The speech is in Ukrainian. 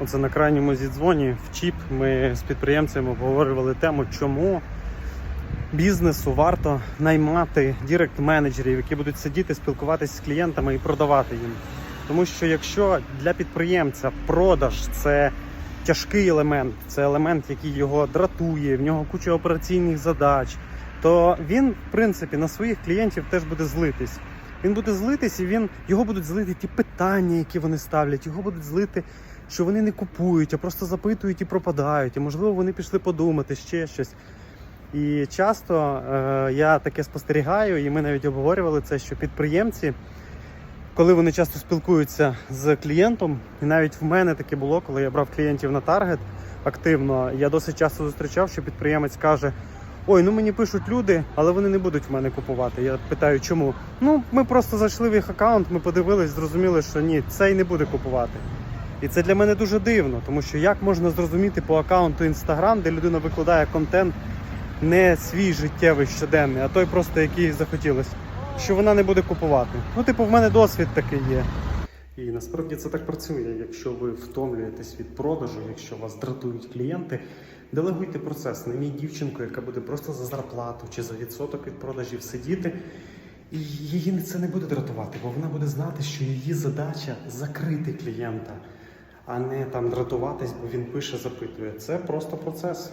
Оце на крайньому зідзвоні в ЧІП ми з підприємцями обговорювали тему, чому бізнесу варто наймати дірект-менеджерів, які будуть сидіти, спілкуватися з клієнтами і продавати їм. Тому що якщо для підприємця продаж це тяжкий елемент, це елемент, який його дратує, в нього куча операційних задач, то він, в принципі, на своїх клієнтів теж буде злитись. Він буде злитись, і він його будуть злити ті питання, які вони ставлять, його будуть злити, що вони не купують, а просто запитують і пропадають. І можливо вони пішли подумати ще щось. І часто е, я таке спостерігаю, і ми навіть обговорювали це, що підприємці, коли вони часто спілкуються з клієнтом, і навіть в мене таке було, коли я брав клієнтів на таргет активно, я досить часто зустрічав, що підприємець каже: Ой, ну мені пишуть люди, але вони не будуть в мене купувати. Я питаю, чому? Ну, ми просто зайшли в їх аккаунт, ми подивились, зрозуміли, що ні, цей не буде купувати. І це для мене дуже дивно, тому що як можна зрозуміти по аккаунту Instagram, де людина викладає контент не свій життєвий щоденний, а той просто який захотілося, що вона не буде купувати. Ну, типу, в мене досвід такий є. І насправді це так працює. Якщо ви втомлюєтесь від продажу, якщо вас дратують клієнти, делегуйте процес. Найміть дівчинку, яка буде просто за зарплату чи за відсоток від продажів сидіти. І її це не буде дратувати, бо вона буде знати, що її задача закрити клієнта, а не там дратуватись, бо він пише, запитує. Це просто процес.